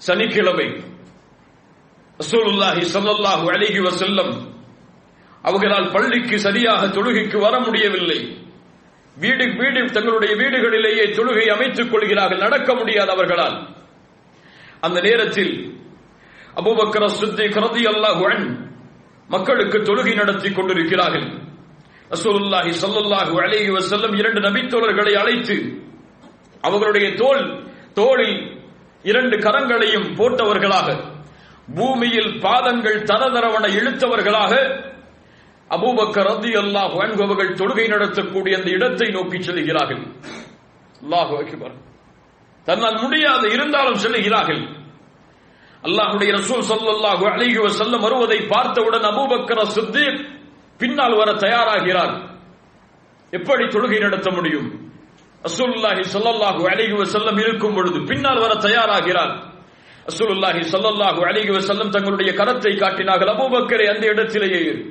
சனிக்கிழமை ரசூலுல்லாஹி ஸல்லல்லாஹு அழகி வசல்லம் அவர்களால் பள்ளிக்கு சரியாக தொழுகைக்கு வர முடியவில்லை. வீடு வீடு தங்களுடைய வீடுகளிலேயே தொழுகை அமைத்துக் கொள்கிறார்கள். நடக்க முடியாது அவர்களால். அந்த நேரத்தில் அபூபக்கர் சித்திக் ரலியல்லாஹு அன்ஹு மக்களுக்கு தொழுகை நடத்தி கொண்டிருக்கிறார்கள். ரசூலுல்லாஹி சல்லுல்லாஹு அலைஹி வசல்லம் இரண்டு நபித்தோழர்களை அழைத்து அவர்களுடைய தோல் தோளில் இரண்டு கரங்களையும் போட்டவர்களாக பூமியில் பாதங்கள் தரதரவன இழுத்தவர்களாக அபூபக்கர் ரத்தி அல்லாஹ் அவர்கள் தொழுகை நடத்தக்கூடிய அந்த இடத்தை நோக்கி செல்கிறார்கள். அல்லாஹ் அக்பர். தன்னால் முடியாது இருந்தாலும் செல்கிறார்கள். அல்லாஹுடைய ரசூல் சல்லாஹு அலைஹி வஸல்லம் வருவதை பார்த்தவுடன் அபூபக்கர் சித்திக் பின்னால் வர தயாராகிறார். எப்படி தொழுகை நடத்த முடியும்? அசூலுல்லாஹி ஸல்லல்லாஹு அலைஹி வசல்லம் இருக்கும் பொழுது பின்னால் வர தயாராகிறார். அசூலுல்லாஹி ஸல்லல்லாஹு அலைஹி வசல்லம் தங்களுடைய கரத்தை காட்டினார்கள். அபூபக்கரை அந்த இடத்திலேயே இரு.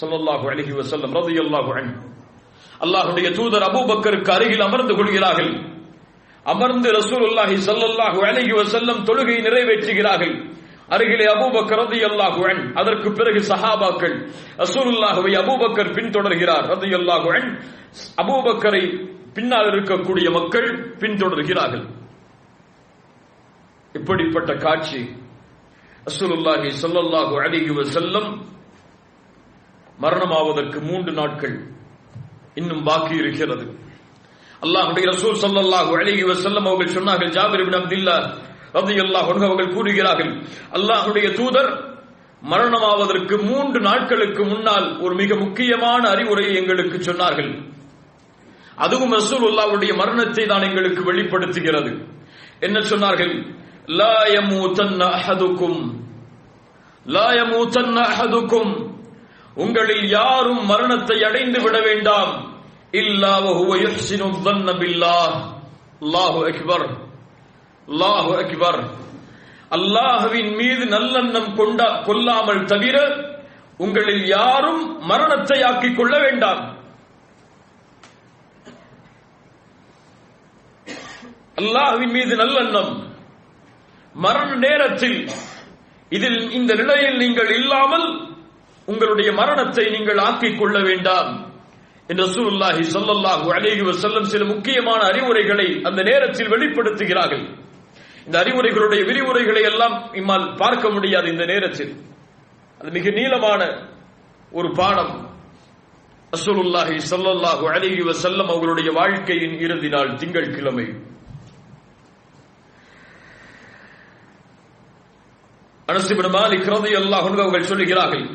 ஸல்லல்லாஹு வசல்லம் ரதி அல்லாஹு அன்ஹு. தூதர் அபூபக்கருக்கு அருகில் அமர்ந்து கொள்கிறார்கள். அமர்ந்து ரசூலுல்லாஹி ஸல்லல்லாஹு அலைஹி வசல்லம் தொழுகை நிறைவேற்றுகிறார்கள். அருகிலே அபூபக்கர் ரலியல்லாஹு அன்ஹு அதற்கு பிறகு சஹாபாக்கள் ரசூலுல்லாஹுவை அபூபக்கர் பின்தொடர்கிறார் ரலியல்லாஹு அன்ஹு அபூபக்கரை பின்னால் இருக்கக்கூடிய மக்கள் பின்தொடர்கிறார்கள். இப்படிப்பட்ட காட்சி அசூலுல்லாஹி சொல்லல்லாஹு அலிஹி வஸல்லம் மரணமாவதற்கு மூன்று நாட்கள் இன்னும் பாக்கி இருக்கிறது. அல்லாஹுடைய ரசூல் ஸல்லல்லாஹு அலிஹி வசல்லம் அவர்கள் சொன்னார்கள் ஜாபிர் இபின் அப்துல்லா அவர்கள் கூறுகிறார்கள் அல்லாஹுடைய தூதர் மரணமாவதற்கு மூன்று நாட்களுக்கு முன்னால் ஒரு மிக முக்கியமான அறிவுரையை எங்களுக்கு சொன்னார்கள். அதுவும் ரசூலுல்லாஹ்வுடைய மரணத்தை தான் எங்களுக்கு வெளிப்படுத்துகிறது. என்ன சொன்னார்கள்? அஹதுக்கும் அஹதுக்கும் உங்களில் யாரும் மரணத்தை அடைந்து விட வேண்டாம். இல்லா அல்லாஹு அக்பர். அல்லாஹு அக்பர். அல்லாஹுவின் மீது நல்லெண்ணம் கொண்ட கொல்லாமல் தவிர உங்களில் யாரும் மரணத்தை ஆக்கிக் கொள்ள வேண்டாம். அல்லாஹுவின் மீது நல்லெண்ணம். மரண நேரத்தில் இதில் இந்த நிலையில் நீங்கள் இல்லாமல் உங்களுடைய மரணத்தை நீங்கள் ஆக்கிக் கொள்ள வேண்டாம். என்று ரசூலுல்லாஹி ஸல்லல்லாஹு அலைஹி வஸல்லம் சில முக்கியமான அறிவுரைகளை அந்த நேரத்தில் வெளிப்படுத்துகிறார்கள். இந்த அறிவுரைகளுடைய விரிவுரைகளை எல்லாம் இம்மால் பார்க்க முடியாது இந்த நேரத்தில். அது மிக நீளமான ஒரு பாடம். அசுலுல்லாஹி ஸல்லல்லாஹு அலைஹி வசல்லம் அவர்களுடைய வாழ்க்கையின் இறுதி நாள் திங்கள் கிழமை இப்னு மாலிக் ரலியல்லாஹு அவர்கள் சொல்லுகிறார்கள்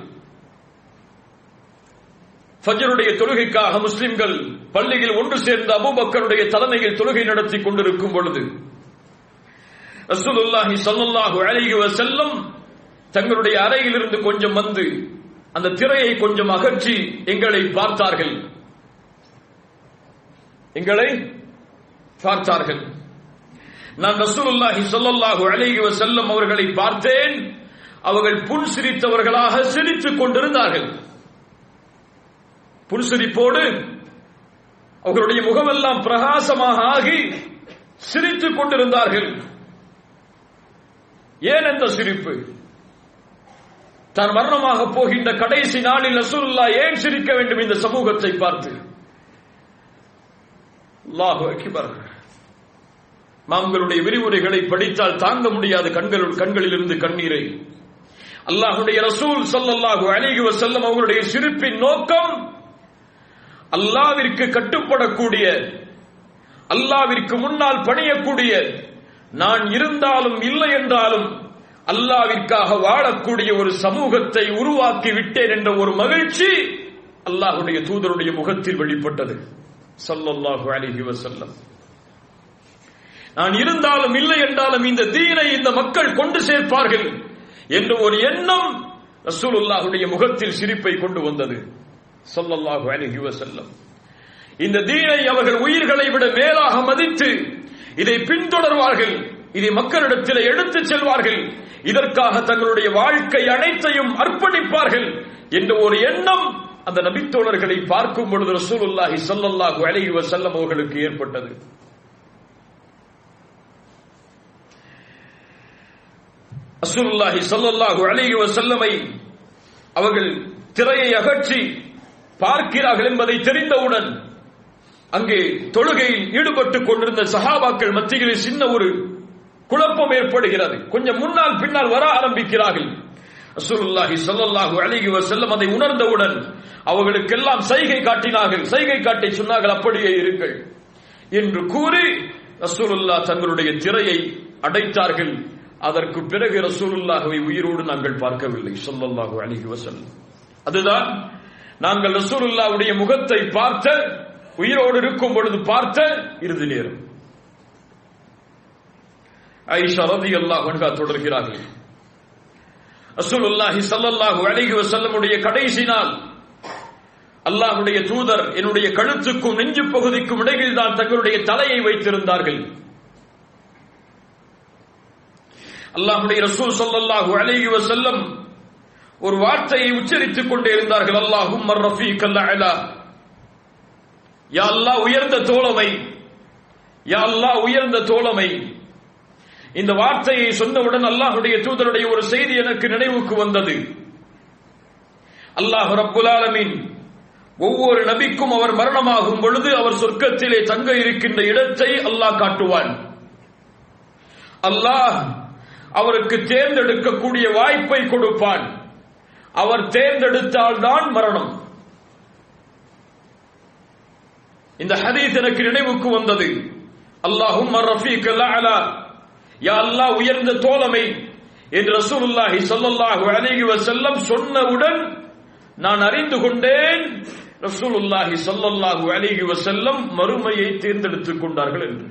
ஃபஜருடைய தொழுகைக்காக முஸ்லிம்கள் பள்ளியில் ஒன்று சேர்ந்த அபூபக்கருடைய தலைமையில் தொழுகை நடத்தி கொண்டிருக்கும் பொழுது ரசூலுல்லாஹி சல்லுல்லாஹு அழகி செல்லும் தங்களுடைய அறையிலிருந்து கொஞ்சம் வந்து அந்த திரையை கொஞ்சம் அகற்றி எங்களை பார்த்தார்கள். எங்களை பார்த்தார்கள். நான் ரசூலுல்லாஹி ஸல்லல்லாஹு அழகி செல்லும் அவர்களை பார்த்தேன். அவர்கள் புன் சிரித்தவர்களாக சிரித்துக் கொண்டிருந்தார்கள். புன்சிரிப்போடு அவர்களுடைய முகமெல்லாம் பிரகாசமாக ஆகி சிரித்துக் கொண்டிருந்தார்கள். ஏன் அந்த சிரிப்பு? தான் மரணமாக போகின்ற கடைசி நாளில் ரசூலுல்லா ஏன் சிரிக்க வேண்டும் இந்த சமூகத்தை பார்த்து? அல்லாஹு அக்பர். மாங்களுடைய விரிவுரைகளை படித்தால் தாங்க முடியாது கண்கள் கண்களில் இருந்து கண்ணீரை. அல்லாஹுடைய ரசூல் ஸல்லல்லாஹு அலைஹி வஸல்லம் அவர்களுடைய சிரிப்பின் நோக்கம் அல்லாவிற்கு கட்டுப்படக்கூடிய அல்லாவிற்கு முன்னால் பணியக்கூடிய நான் இருந்தாலும் இல்லை என்றாலும் அல்லாவிற்காக வாழக்கூடிய ஒரு சமூகத்தை உருவாக்கி விட்டேன் என்ற ஒரு மகிழ்ச்சி அல்லாஹுடைய தூதருடைய முகத்தில் வெளிப்பட்டது. சல்லல்லாஹு அலைஹி வசல்லம் நான் இருந்தாலும் இல்லை என்றாலும் இந்த தீனை இந்த மக்கள் கொண்டு சேர்ப்பார்கள் என்ற ஒரு எண்ணம் ரசூலுல்லாஹுடைய முகத்தில் சிரிப்பை கொண்டு வந்தது. சொல்லல்லாஹு அலைஹி வசல்லம் இந்த தீனை அவர்கள் உயிர்களை விட மேலாக மதித்து இதை பின்தொடர்வார்கள். இதை மக்களிடத்தில் எடுத்து செல்வார்கள். இதற்காக தங்களுடைய வாழ்க்கை அனைத்தையும் அர்ப்பணிப்பார்கள் என்ற ஒரு எண்ணம் அந்த நபித்தோழர்களை பார்க்கும் பொழுது ரசூலுல்லாஹி ஸல்லல்லாஹு அலைஹி வசல்லம் அவர்களுக்கு ஏற்பட்டது. ரசூலுல்லாஹி ஸல்லல்லாஹு அலைஹி வசல்லமை அவர்கள் திரையை அகற்றி பார்க்கிறார்கள் என்பதை தெரிந்தவுடன் அங்கே தொழுகையில் ஈடுபட்டுக் கொண்டிருந்த சஹாபாக்கள் மத்தியில் சின்ன ஒரு குழப்பம் ஏற்படுகிறது. கொஞ்சம் முன்னால் பின்னால் வர ஆரம்பிக்கிறார்கள். ரசூலுல்லாஹி சொல்லல்லாஹு அழகி செல்லம் அதை உணர்ந்தவுடன் அவர்களுக்கெல்லாம் சைகை காட்டினார்கள். சைகை காட்டி சொன்னார்கள் அப்படியே இருங்கள். என்று கூறி ரசூலுல்லா தங்களுடைய திரையை அடைத்தார்கள். அதற்கு பிறகு ரசூலுல்லாஹுவை உயிரோடு நாங்கள் பார்க்கவில்லை சொல்லல்லாஹு அழகி வசல்லம் அதுதான் நாங்கள் ரசூலுல்லாவுடைய முகத்தை பார்த்த உயிரோடு இருக்கும் பொழுது பார்த்த இறுதி நேரம். ஐஷா ரலியல்லாஹு அன்ஹா தொடர்கிறார்கள். ரசூலுல்லாஹி ஸல்லல்லாஹு அழகி வசல்லமுடைய கடைசி நாள். அல்லாஹுடைய தூதர் என்னுடைய கழுத்துக்கும் நெஞ்சு பகுதிக்கும் இடையில் தான் தங்களுடைய தலையை வைத்திருந்தார்கள். அல்லாஹுடைய ரசூல் ஸல்லல்லாஹு அழகி வசல்லம் ஒரு வார்த்தையை உச்சரித்துக் கொண்டே இருந்தார்கள். அல்லாஹும் ரஃபீக் அல்லாஹ் யா உயர்ந்த தோழமை. யா உயர்ந்த தோழமை. இந்த வார்த்தையை சொன்னவுடன் அல்லாஹுடைய தூதருடைய ஒரு செய்தி எனக்கு நினைவுக்கு வந்தது. அல்லாஹ் ரப்புல் ஒவ்வொரு நபிக்கும் அவர் மரணமாகும் பொழுது அவர் சொர்க்கத்திலே தங்க இருக்கின்ற இடத்தை அல்லாஹ் காட்டுவான். அல்லாஹ் அவருக்கு தேர்ந்தெடுக்கக்கூடிய வாய்ப்பை கொடுப்பான். அவர் தேர்ந்தெடுத்தால்தான் மரணம். இந்த ஹதீஸ் எனக்கு நினைவுக்கு வந்தது. அல்லாஹும் ரஃபீக் அலா யா அல்லாஹ் உயர்ந்த தோழமை என்று ரசூலுல்லாஹி ஸல்லல்லாஹு அலைஹி வஸல்லம் சொன்னவுடன் நான் அறிந்து கொண்டேன் ரசூலுல்லாஹி ஸல்லல்லாஹு அலைஹி வஸல்லம் மறுமையை தேர்ந்தெடுத்துக் கொண்டார்கள் என்று.